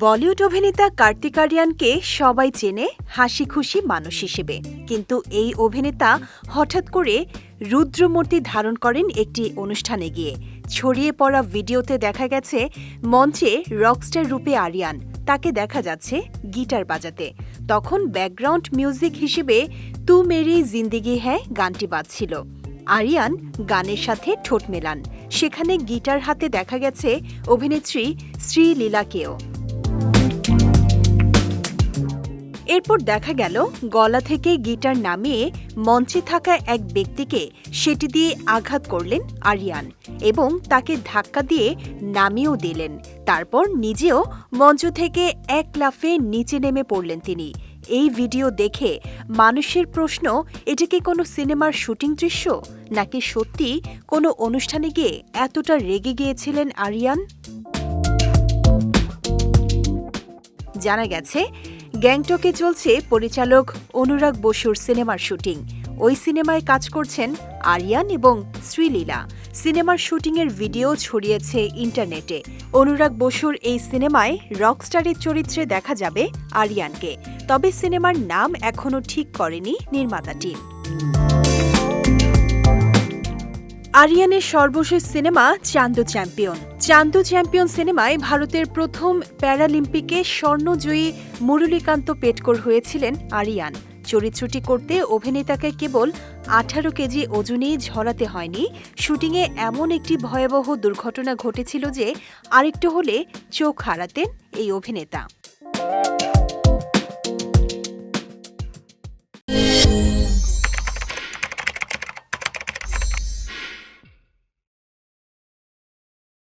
বলিউড অভিনেতা কার্তিক আরিয়ানকে সবাই চেনে হাসি খুশি মানুষ হিসেবে। কিন্তু এই অভিনেতা হঠাৎ করে রুদ্রমূর্তি ধারণ করেন একটি অনুষ্ঠানে গিয়ে। ছড়িয়ে পড়া ভিডিওতে দেখা গেছে মঞ্চে রকস্টার রূপে আরিয়ান। তাকে দেখা যাচ্ছে গিটার বাজাতে। তখন ব্যাকগ্রাউন্ড মিউজিক হিসেবে তু মেরি জিন্দিগি হ্যাঁ গানটি বাজছিল। আরিয়ান গানের সাথে ঠোঁট মেলান। সেখানে গিটার হাতে দেখা গেছে অভিনেত্রী শ্রীলীলাকেও। এরপর দেখা গেল গলা থেকে গিটার নামিয়ে মঞ্চে থাকা এক ব্যক্তিকে সেটি দিয়ে আঘাত করলেন আরিয়ান এবং তাকে ধাক্কা দিয়ে নামিয়েও দিলেন। তারপর নিজেও মঞ্চ থেকে এক লাফে নিচে নেমে পড়লেন তিনি। এই ভিডিও দেখে মানুষের প্রশ্ন, এটা কি কোনো সিনেমার শুটিং দৃশ্য? নাকি সত্যি কোনো অনুষ্ঠানে গিয়ে এতটা রেগে গিয়েছিলেন আরিয়ান? জানা গেছে গ্যাংটকে চলছে পরিচালক অনুরাগ বসুর সিনেমার শুটিং। ওই সিনেমায় কাজ করছেন আরিয়ান এবং শ্রীলীলা। সিনেমার শুটিংয়ের ভিডিও ছড়িয়েছে ইন্টারনেটে। অনুরাগ বসুর এই সিনেমায় রকস্টারের চরিত্রে দেখা যাবে আরিয়ানকে। তবে সিনেমার নাম এখনও ঠিক করেনি নির্মাতা টিম। আরিয়ানের সর্বশেষ cinema Chandu champion. Chandu champion সিনেমায় ভারতের প্রথম প্যারালিম্পিকে স্বর্ণজয়ী মুরলীকান্ত পেটকর হয়েছিলেন আরিয়ান। চরিত্রটি করতে অভিনেতাকে কেবল আঠারো কেজি ওজনেই ঝরাতে হয়নি। শুটিংয়ে এমন একটি ভয়াবহ দুর্ঘটনা ঘটেছিল যে আরেকটু হলে চোখ হারাতেন এই অভিনেতা।